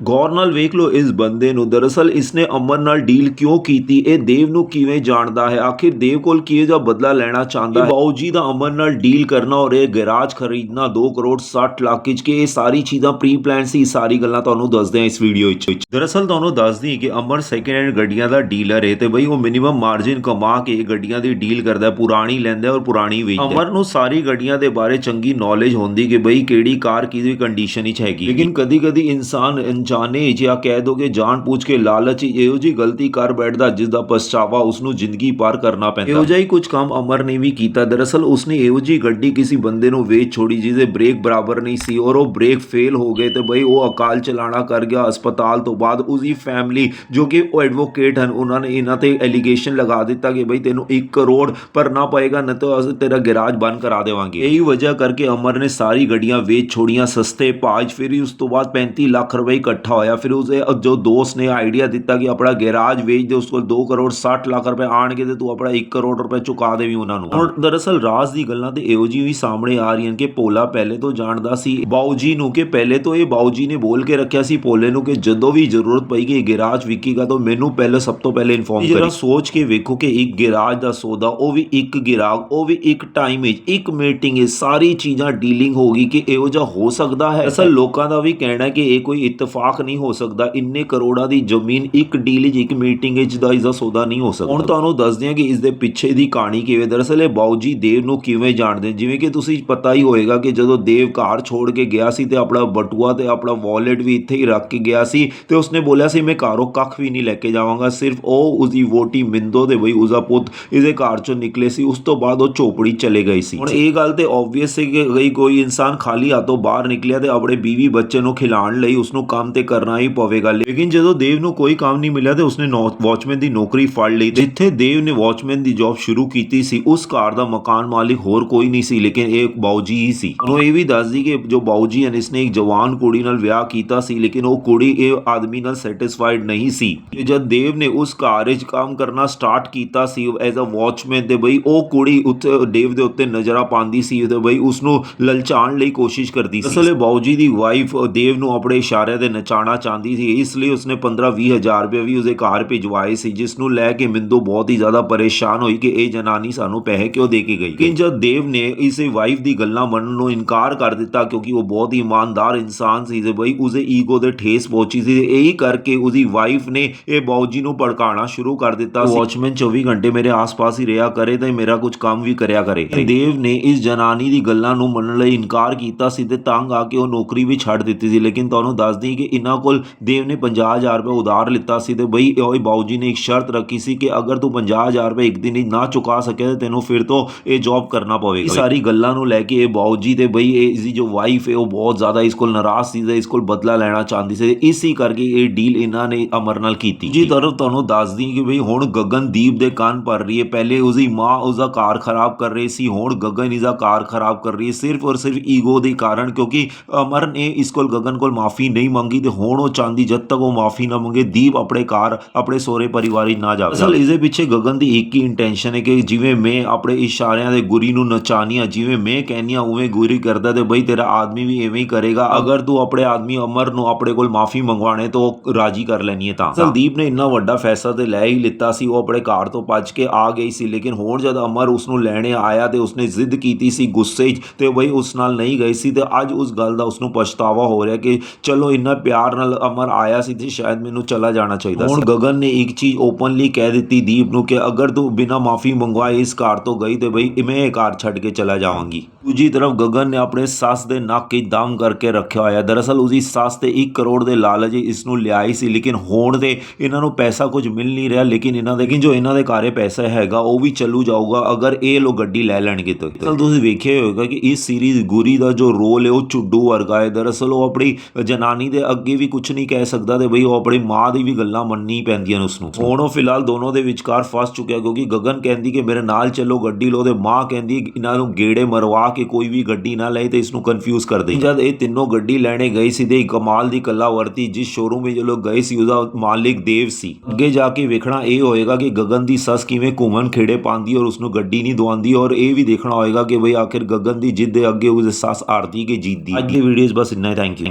ਗੌਰ ਨਾਲ ਵੇਖ ਲਓ ਇਸ ਬੰਦੇ ਨੂੰ। ਦਰਅਸਲ ਇਸਨੇ ਅਮਰ ਨਾਲ ਡੀਲ ਕਿਉਂ ਕੀਤੀ? ਇਹ ਦੇਵ ਨੂੰ ਕਿਵੇਂ ਜਾਣਦਾ ਹੈ? ਆਖਿਰ ਦੇਵ ਕੋਲ ਕਿਹੋ ਜਿਹਾ ਬਦਲਾ ਲੈਣਾ ਚਾਹੁੰਦਾ ਹੈ? ਬਾਊ ਜੀ ਦਾ ਅਮਰ ਨਾਲ ਡੀਲ ਕਰਨਾ ਔਰ ਇਹ ਗੈਰਾਜ ਖਰੀਦਣਾ 2 ਕਰੋੜ 60 ਲੱਖ ਵਿੱਚ ਕਿ ਇਹ ਸਾਰੀ ਚੀਜ਼ਾਂ ਪ੍ਰੀ ਪਲਾਨ ਸੀ ਸਾਰੀ ਗੱਲਾਂ ਤੁਹਾਨੂੰ ਦੱਸਦੇ ਹਾਂ ਇਸ ਵੀਡੀਓ ਵਿੱਚ। ਦਰਅਸਲ ਤੁਹਾਨੂੰ ਦੱਸਦੀ ਕਿ ਅਮਰ ਸੈਕਿੰਡ ਹੈਂਡ ਗੱਡੀਆਂ ਦਾ ਡੀਲਰ ਹੈ ਤੇ ਬਈ ਉਹ ਮਿਨੀਮਮ ਮਾਰਜਿਨ ਕਮਾ ਕੇ ਗੱਡੀਆਂ ਦੀ ਡੀਲ ਕਰਦਾ ਪੁਰਾਣੀ ਲੈਂਦਾ ਔਰ ਪੁਰਾਣੀ ਵੇਚਦਾ ਅਮਰ ਨੂੰ ਸਾਰੀ ਗੱਡੀਆਂ ਦੇ ਬਾਰੇ ਚੰਗੀ ਨੌਲੇਜ ਹੁੰਦੀ ਕਿ ਬਈ ਕਿਹੜੀ ਕਾਰ ਕਿਹਦੀ ਕੰਡੀਸ਼ਨ ਵਿੱਚ ਹੈਗੀ। ਲੇਕਿਨ ਕਦੀ ਕਦੀ ਇਨਸਾਨ ਅਣਜਾਣੇ ਜਾਂ ਕਹਿ ਦੋਗੇ, ਜਾਣ ਪੁੱਛ ਕੇ ਲਾਲਚ ਹੀ ਇਹੋ ਜੀ ਗਲਤੀ ਕਰ ਬੈਠਦਾ ਜਿਸ ਦਾ ਪਛਤਾਵਾ ਉਸ ਨੂੰ ਜ਼ਿੰਦਗੀ ਪਾਰ ਕਰਨਾ ਪੈਂਦਾ। ਇਹੋ ਜਿਹਾ ਹੀ ਕੁਝ ਕੰਮ ਅਮਰ ਨੇ ਵੀ ਕੀਤਾ। ਦਰਅਸਲ ਉਸਨੇ ਇਹੋ ਜੀ ਗੱਡੀ ਕਿਸੇ ਬੰਦੇ ਨੂੰ ਵੇਚ ਛੋੜੀ ਜਿਹਦੇ ਬ੍ਰੇਕ ਬਰਾਬਰ ਨਹੀਂ ਸੀ ਔਰ ਉਹ ਬ੍ਰੇਕ ਫੇਲ ਹੋ ਗਏ ਤੇ ਬਈ ਉਹ ਅਕਾਲ ਚਲਾਣਾ ਕਰ ਗਿਆ ਹਸਪਤਾਲ ਤੋਂ ਬਾਅਦ ਉਸਦੀ ਫੈਮਿਲੀ ਜੋ ਕਿ ਉਹ ਐਡਵੋਕੇਟ ਹਨ, ਉਹਨਾਂ ਨੇ ਇਹਨਾਂ ਤੇ ਐਲੀਗੇਸ਼ਨ ਲਗਾ ਦਿੱਤਾ ਕਿ ਬਈ ਤੈਨੂੰ 1 ਕਰੋੜ ਭਰਨਾ ਪਏਗਾ ਨਾ ਤਾਂ ਅਸੀਂ ਤੇਰਾ ਗੈਰਾਜ ਬੰਦ ਕਰਾ ਦੇਵਾਂਗੇ। ਇਹੀ ਵਜ੍ਹਾ ਕਰਕੇ ਅਮਰ ਨੇ ਸਾਰੀ ਗੱਡੀਆਂ ਵੇਚ ਛੋੜੀਆਂ, ਸਸਤੇ ਭਾਜ ਫਿਰ ਉਸ ਤੋਂ ਬਾਅਦ 35 ਲੱਖ ਰੁਪਏ ਇਕੱਠਾ ਹੋਇਆ। ਫਿਰ ਉਸਦੇ ਜੋ ਦੋਸਤ ਨੇ ਆਈਡੀਆ ਦਿੱਤਾ ਕਿ ਆਪਣਾ ਗੈਰਾਜ ਵੇਚ ਦੇ ਉਸ ਕੋਲ 2 ਕਰੋੜ 60 ਲੱਖ ਰੁਪਏ ਆਣਗੇ ਤੇ ਤੂੰ ਆਪਣਾ 1 ਕਰੋੜ ਰੁਪਏ ਚੁਕਾ ਦੇਵੀਂ ਉਹਨਾਂ ਨੂੰ। ਹੁਣ ਦਰਅਸਲ ਰਾਜ ਦੀ ਗੱਲਾਂ ਤੇ ਇਹੋ ਜਿਹੀ ਵੀ ਸਾਹਮਣੇ ਆ ਰਹੀਆਂ ਕਿ ਪੋਲਾ ਪਹਿਲੇ ਤੋਂ ਜਾਣਦਾ ਸੀ ਬਾਊ ਜੀ ਨੂੰ ਕਿ ਪਹਿਲੇ ਤੋਂ ਇਹ ਬਾਊ ਜੀ ਨੇ ਬੋਲ ਕੇ ਰੱਖਿਆ ਸੀ ਪੋਲੇ ਨੂੰ ਕਿ ਜਦੋਂ ਵੀ ਜ਼ਰੂਰਤ ਪਏਗੀ ਇਹ ਗੈਰਾਜ ਵਿਕੇਗਾ ਤਾਂ ਮੈਨੂੰ ਪਹਿਲੇ ਸਭ ਤੋਂ ਪਹਿਲੇ ਇਨਫੋਰਮ ਕਰੀ। ਸੋਚ ਕੇ ਵੇਖੋ ਕਿ ਇੱਕ ਗੈਰਾਜ ਦਾ ਸੌਦਾ ਉਹ ਵੀ ਇੱਕ ਗਿਰਾਗ ਉਹ ਵੀ ਇੱਕ ਟਾਈਮ ਵਿੱਚ ਇੱਕ ਮੀਟਿੰਗ ਵਿੱਚ ਸਾਰੀ ਚੀਜ਼ਾਂ ਡੀਲਿੰਗ ਹੋਗੀ ਕਿ ਇਹੋ ਜਿਹਾ ਹੋ ਸਕਦਾ ਹੈ। ਅਸਲ ਲੋਕਾਂ ਦਾ ਵੀ ਕਹਿਣਾ ਕਿ ਇਹ ਕੋਈ ਇਤਫਾਕ ਨਹੀਂ ਹੋ ਸਕਦਾ, ਇੰਨੇ ਕਰੋੜਾਂ ਦੀ ਜ਼ਮੀਨ ਇੱਕ ਡੀਲ ਵਿੱਚ, ਇੱਕ ਮੀਟਿੰਗ ਵਿੱਚ ਦਾ ਇਸ ਦਾ ਸੌਦਾ ਨਹੀਂ ਹੋ ਸਕਦਾ। ਹੁਣ ਤੁਹਾਨੂੰ ਦੱਸਦੇ ਹਾਂ ਕਿ ਇਸ ਦੇ ਪਿੱਛੇ ਦੀ ਕਹਾਣੀ ਕਿਵੇਂ, ਦਰਅਸਲ ਇਹ ਬਾਊ ਜੀ ਦੇਵ ਨੂੰ ਕਿਵੇਂ ਜਾਣਦੇ ਜਿਵੇਂ ਕਿ ਤੁਸੀਂ ਪਤਾ ਹੀ ਹੋਏਗਾ ਕਿ ਜਦੋਂ ਦੇਵ ਘਰ ਛੋੜ ਕੇ ਗਿਆ ਸੀ ਤੇ ਆਪਣਾ ਬਟੂਆ ਤੇ ਆਪਣਾ ਵਾਲਟ ਵੀ ਇੱਥੇ ਹੀ ਰੱਖ ਕੇ ਗਿਆ ਸੀ ਤੇ ਉਸਨੇ ਬੋਲਿਆ ਸੀ, ਮੈਂ ਘਰੋਂ ਕੱਖ ਵੀ ਨਹੀਂ ਲੈ ਕੇ ਜਾਵਾਂਗਾ, ਸਿਰਫ ਉਹ, ਉਸਦੀ ਵੋਟੀ ਮਿੰਦੋ ਦੇ ਬਈ, ਉਸਦਾ ਪੁੱਤ ਇਹਦੇ ਘਰ ਚੋਂ ਨਿਕਲੇ ਸੀ, ਉਸ ਤੋਂ ਬਾਅਦ ਉਹ ਝੋਪੜੀ ਚਲੇ ਗਈ ਸੀ। ਹੁਣ ਇਹ ਗੱਲ ਤੇ ਆਬਵੀਅਸ ਹੈ ਕਿ ਗਈ ਕੋਈ ਇਨਸਾਨ ਖਾਲੀ ਹੱਥੋਂ ਬਾਹਰ ਨਿਕਲਿਆ ਤੇ ਆਪਣੇ ਬੀਵੀ ਬੱਚੇ ਨੂੰ ਖਿਲਾਉਣ ਲਈ ਉਸਨੂੰ ਕੰਮ ਤੇ ਕਰਨਾ ਹੀ ਪਵੇਗਾ। ਲੇਕਿਨ ਜਦੋਂ ਦੇਵ ਨੂੰ ਕੋਈ ਕੰਮ ਨਹੀਂ ਮਿਲਿਆ ਤੇ ਉਸਨੇ ਵਾਚਮੈਨ ਦੀ ਨੌਕਰੀ ਫੜ ਲਈ ਜਿੱਥੇ ਦੇਵ ਨੇ ਵਾਚਮੈਨ ਦੀ ਜੌਬ ਸ਼ੁਰੂ ਕੀਤੀ ਸੀ, ਉਸ ਘਰ ਦਾ ਮਕਾਨ ਮਾਲਿਕ ਹੋਰ ਕੋਈ ਨਹੀਂ ਸੀ, ਲੇਕਿਨ ਇਹ ਬਾਊਜੀ ਹੀ ਸੀ। ਉਹਨੂੰ ਇਹ ਵੀ ਦੱਸਦੀ ਕਿ ਜੋ ਬਾਊਜੀ ਹਨ, ਇਸਨੇ ਇੱਕ ਜਵਾਨ ਕੁੜੀ ਨਾਲ ਵਿਆਹ ਕੀਤਾ ਸੀ, ਲੇਕਿਨ ਉਹ ਕੁੜੀ ਇਹ ਆਦਮੀ ਨਾਲ ਸੈਟੀਸਫਾਈਡ ਨਹੀਂ ਸੀ। ਜਦ ਦੇਵ ਨੇ ਉਸ ਘਰ ਵਿੱਚ ਕੰਮ ਕਰਨਾ ਸਟਾਰਟ ਕੀਤਾ ਸੀ ਐਜ਼ ਅ ਵਾਚਮੈਨ ਤੇ ਬਈ ਉਹ ਕੁੜੀ ਉੱਤੇ ਦੇਵ ਦੇ ਉੱਤੇ ਨਜ਼ਰਾਂ ਪਾਉਂਦੀ ਸੀ ਤੇ ਬਈ ਉਸ ਨੂੰ ਲਲਚਾਉਣ ਲਈ ਕੋਸ਼ਿਸ਼ ਕਰਦੀ ਸੀ। ਅਸਲੇ ਬਾਊਜੀ ਦੀ ਵਾਈਫ ਦੇਵ ਨੂੰ ਆਪਣੇ ਇਸ਼ਾਰਿਆਂ ਦੇ ਨਚਾਉਣਾ ਚਾਹੁੰਦੀ ਸੀ। ਇਸ ਲਈ ਉਸਨੇ 15-20 ਹਜ਼ਾਰ ਰੁਪਏ ਵੀ ਉਸਦੇ ਘਰ ਭਿਜਵਾਏ ਸੀ ਜਿਸ ਨੂੰ ਲੈ ਕੇ ਮਿੰਦੋ ਬਹੁਤ ਹੀ ਜ਼ਿਆਦਾ ਪਰੇਸ਼ਾਨ ਹੋਈ ਕਿ ਇਹ ਜਨਾਨੀ ਸਾਨੂੰ ਪੈਸੇ ਕਿਉਂ ਦੇ ਕੇ ਗਈ। ਕਿ ਜਦ ਦੇਵ ਨੇ ਇਸੇ ਵਾਈਫ ਦੀ ਗੱਲਾਂ ਮੰਨਣ ਨੂੰ ਇਨਕਾਰ ਕਰ ਦਿੱਤਾ ਕਿਉਂਕਿ ਉਹ ਬਹੁਤ ਹੀ ਇਮਾਨਦਾਰ ਇਨਸਾਨ ਸੀ ਤੇ ਬਈ ਉਸਦੇ ਈਗੋ ਦੇ ਠੇਸ ਪਹੁੰਚੀ ਸੀ ਇਹੀ ਕਰਕੇ ਉਸਦੀ ਵਾਈਫ ਨੇ ਇਹ ਬਾਊਜੀ ਨੂੰ ਭੜਕਾਉਣਾ ਸ਼ੁਰੂ ਕਰ ਦਿੱਤਾ ਸੀ। ਵਾਚਮੈਨ 24 ਘੰਟੇ ਮੇਰੇ ਆਸ-ਪਾਸ ਹੀ ਰਿਹਾ ਕਰੇ ਤੇ ਮੇਰਾ ਕੁਝ ਕੰਮ ਵੀ ਕਰਿਆ ਕਰੇ। ਦੇਵ ਨੇ ਇਸ ਜਨਾਨੀ ਦੀ ਗੱਲਾਂ ਨੂੰ ਮੰਨਣ ਲਈ ਇਨਕਾਰ ਕੀਤਾ ਸੀ ਤੇ ਤੰਗ ਆ ਕੇ ਉਹ ਨੌਕਰੀ ਵੀ ਛੱਡ ਦਿੱਤੀ ਸੀ ਲੇਕਿਨ ਤੁਹਾਨੂੰ ਦੱਸਦੀ ਕਿ ਇਹਨਾਂ ਕੋਲ ਦੇਵ ਨੇ 50000 ਰੁਪਏ ਉਧਾਰ ਲਿੱਤਾ ਸੀ ਤੇ ਬਈ ਉਹ ਬਾਊ ਜੀ ਨੇ ਇੱਕ ਸ਼ਰਤ ਰੱਖੀ ਸੀ ਕਿ ਅਗਰ ਤੂੰ 50000 ਰੁਪਏ ਇੱਕ ਦਿਨ ਹੀ ਨਾ ਚੁਕਾ ਸਕਿਆ ਤੇ ਤੈਨੂੰ ਫਿਰ ਤੋਂ ਇਹ ਜੌਬ ਕਰਨਾ ਪਵੇਗਾ। ਇਹ ਸਾਰੀ ਗੱਲਾਂ ਨੂੰ ਲੈ ਕੇ ਇਹ ਬਾਊ ਜੀ ਤੇ ਬਈ ਇਹ ਇਸਦੀ ਜੋ ਵਾਈਫ ਹੈ ਉਹ ਬਹੁਤ ਜ਼ਿਆਦਾ ਇਸ ਕੋਲ ਨਾਰਾਜ਼ ਸੀ ਤੇ ਇਸ ਕੋਲ ਬਦਲਾ ਲੈਣਾ ਚਾਹੁੰਦੀ ਸੀ ਇਸੇ ਕਰਕੇ ਇਹ ਡੀਲ ਇਹਨਾਂ ਨੇ ਅਮਰ ਨਾਲ ਕੀਤੀ। ਜੀ ਤਰਫ ਤੁਹਾਨੂੰ ਦੱਸਦੀ ਕਿ ਬਈ ਹੁਣ ਗਗਨਦੀਪ ਦੇ ਕੰਨ ਭਰ ਰਹੀ ਹੈ। ਪਹਿਲੇ ਉਸਦੀ ਮਾਂ ਉਸਦਾ ਕਾਰ ਖਰਾਬ ਕਰ ਰਹੀ ਸੀ ਹੁਣ ਗਗਨ ਇਸਦਾ ਕਾਰ ਖਰਾਬ ਕਰ ਰਹੀ ਹੈ। ਸਿਰਫ ਔਰ ਸਿਰਫ ਈਗੋ ਦੇ ਕਾਰਨ ਕਿਉਂਕਿ ਅਮਰ ਨੇ ਇਸ ਕੋਲ ਗਗਨ ਕੋਲ ਮਾਫੀ ਨਹੀਂ ਮੰਗੀ ਤੇ ਹੁਣ ਉਹ ਚਾਹੁੰਦੀ ਜਦ ਤੱਕ ਉਹ ਮਾਫੀ ਨਾ ਮੰਗੇ ਦੀਪ ਆਪਣੇ ਘਰ ਆਪਣੇ ਸਹੁਰੇ ਪਰਿਵਾਰੀ ਨਾ ਜਾਵੇ। ਅਸਲ ਇਸ ਦੇ ਪਿੱਛੇ ਗਗਨ ਦੀ ਇੱਕ ਹੀ ਇੰਟੈਂਸ਼ਨ ਹੈ ਕਿ ਜਿਵੇਂ ਮੈਂ ਆਪਣੇ ਇਸ਼ਾਰਿਆਂ ਦੇ ਗੁਰੀ ਨੂੰ ਨਚਾਨੀਆਂ ਜਿਵੇਂ ਮੈਂ ਕਹਿੰਨੀ ਆ ਉਵੇਂ ਗੁਰੀ ਕਰਦਾ ਤੇ ਬਈ ਤੇਰਾ ਆਦਮੀ ਵੀ ਐਵੇਂ ਹੀ ਕਰੇਗਾ। ਅਗਰ ਤੂੰ ਆਪਣੇ ਆਦਮੀ ਅਮਰ ਨੂੰ ਆਪਣੇ ਕੋਲ ਮਾਫੀ ਮੰਗਵਾਣੇ ਤਾਂ ਉਹ ਰਾਜੀ ਕਰ ਲੈਣੀ ਹੈ ਤਾਂ। ਸੰਦੀਪ ਨੇ ਇੰਨਾ ਵੱਡਾ ਫੈਸਲਾ ਤੇ ਲੈ ਹੀ ਲਿੱਤਾ ਸੀ ਉਹ ਆਪਣੇ ਘਰ ਤੋਂ ਭੱਜ ਕੇ ਆ ਗਈ ਸੀ ਲੇਕਿਨ ਹੁਣ ਜਦ ਅਮਰ ਉਸ ਨੂੰ ਲੈਣੇ ਆਇਆ ਤੇ ਉਸਨੇ ਜ਼ਿੱਦ ਕੀਤੀ ਸੀ ਗੁੱਸੇ 'ਚ ਤੇ ਬਈ ਉਸ ਨਾਲ ਨਹੀਂ ਗਈ ਸੀ ਤੇ ਅੱਜ ਉਸ ਗੱਲ ਦਾ ਉਸ ਨੂੰ ਪਛਤਾਵਾ ਹੋ ਰਿਹਾ ਕਿ ਚਲੋ ਇੰਨਾ ਪਿਆਰ ਨਾਲ ਅਮਰ ਆਇਆ ਸੀ ਤੇ ਸ਼ਾਇਦ ਮੈਨੂੰ ਚਲਾ ਜਾਣਾ ਚਾਹੀਦਾ ਸੀ। ਹੁਣ ਗਗਨ ਨੇ ਇੱਕ ਚੀਜ਼ ਓਪਨਲੀ ਕਹਿ ਦਿੱਤੀ ਦੀਪ ਨੂੰ ਕਿ ਅਗਰ ਤੂੰ ਬਿਨਾ ਮਾਫੀ ਮੰਗਵਾਏ ਇਸ ਘਰ ਤੋਂ ਗਈ ਤੇ ਬਈ ਮੈਂ ਇਹ ਘਰ ਛੱਡ ਕੇ ਚਲਾ ਜਾਵਾਂਗੀ। ਦੂਜੀ ਤਰਫ ਗਗਨ ਨੇ ਆਪਣੇ ਸੱਸ ਦੇ ਨੱਕ 'ਚ ਦਮ ਕਰਕੇ ਰੱਖਿਆ ਹੋਇਆ। ਦਰਅਸਲ ਉਸਦੀ ਸੱਸ ਤੇ 1 ਕਰੋੜ ਦੇ ਲਾਲਚ ਇਸ ਨੂੰ ਲਿਆਈ ਸੀ, ਲੇਕਿਨ ਹੋਣ ਦੇ ਇਹਨਾਂ ਨੂੰ ਪੈਸਾ ਕੁਝ ਮਿਲ ਨਹੀਂ ਰਿਹਾ, ਲੇਕਿਨ ਇਹਨਾਂ ਦੇ ਕਿ ਜੋ ਇਹਨਾਂ ਦੇ ਘਰੇ ਪੈਸਾ ਹੈਗਾ, ਉਹ ਵੀ ਚੱਲੂ ਜਾਊਗਾ, ਅਗਰ ਇਹ ਲੋਕ ਗੱਡੀ ਲੈ ਲੈਣਗੇ ਤਾਂ। ਦਰਅਸਲ ਤੁਸੀਂ ਵੇਖਿਆ ਹੀ ਹੋਵੇਗਾ ਕਿ ਇਸ ਸੀਰੀਜ਼ ਗੁਰੀ ਦਾ ਜੋ ਰੋਲ ਹੈ, ਉਹ ਚੁੱਡੂ ਵਰਗਾ ਹੈ। ਦਰਅਸਲ ਉਹ ਆਪਣੀ ਜਨਾਨੀ ਦੇ ਅੱਗੇ ਵੀ ਕੁਝ ਨਹੀਂ ਕਹਿ ਸਕਦਾ ਤੇ ਬਈ ਉਹ ਆਪਣੀ ਮਾਂ ਦੀ ਵੀ ਗੱਲਾਂ ਮੰਨਣੀ ਪੈਂਦੀਆਂ ਨੇ ਉਸਨੂੰ। ਹੁਣ ਉਹ ਫਿਲਹਾਲ ਦੋਨੋਂ ਦੇ ਵਿਚਕਾਰ ਫਸ ਚੁੱਕਿਆ ਕਿਉਂਕਿ ਗਗਨ ਕਹਿੰਦੀ ਕਿ ਮੇਰੇ ਨਾਲ ਚੱਲੋ, ਗੱਡੀ ਲੋ ਤੇ ਮਾਂ ਕਹਿੰਦੀ ਇਹਨਾਂ ਨੂੰ ਗੇੜੇ ਮਰਵਾ ਕੇ ਕੋਈ ਵੀ ਗੱਡੀ ਨਾ ਲਏ ਤੇ ਇਸ ਨੂੰ ਕਨਫਿਊਜ਼ ਕਰ ਦੇ ਜਦ ਇਹ ਤਿੰਨੋਂ ਗੱਡੀ ਲੈਣੇ ਗਈ ਸੀ ਤੇ ਕਮਾਲ ਦੀ ਕੱਲਾ ਵਰਤੀ ਜਿਸ ਸ਼ੋਰੂਮ ਵਿੱਚ ਲੋਕ ਗਏ ਸੀ, ਉਹਦਾ ਮਾਲਿਕ ਦੇਵ ਸੀ। ਅੱਗੇ ਜਾ ਕੇ ਵੇਖਣਾ ਇਹ ਹੋਏਗਾ ਕਿ ਗਗਨ ਦੀ ਸੱਸ ਕਿਵੇਂ ਘੁੰਮਣ ਖੇੜੇ ਪਾਉਂਦੀ ਔਰ ਉਸ ਨੂੰ ਗੱਡੀ ਨਹੀਂ ਦਵਾਉਂਦੀ ਔਰ ਇਹ ਵੀ ਦੇਖਣਾ ਹੋਏਗਾ ਕਿ ਬਈ ਆਖਿਰ ਗਗਨ ਦੀ ਜਿੱਦ ਦੇ ਅੱਗੇ ਉਹਦੀ ਸੱਸ ਆਰਤੀ ਕਿ ਜੀਤਦੀ। ਅੱਜ ਦੀ ਵੀਡੀਓਜ਼ ਬਸ ਇੰਨਾ ਹੀ ਥੈਂਕ ਯੂ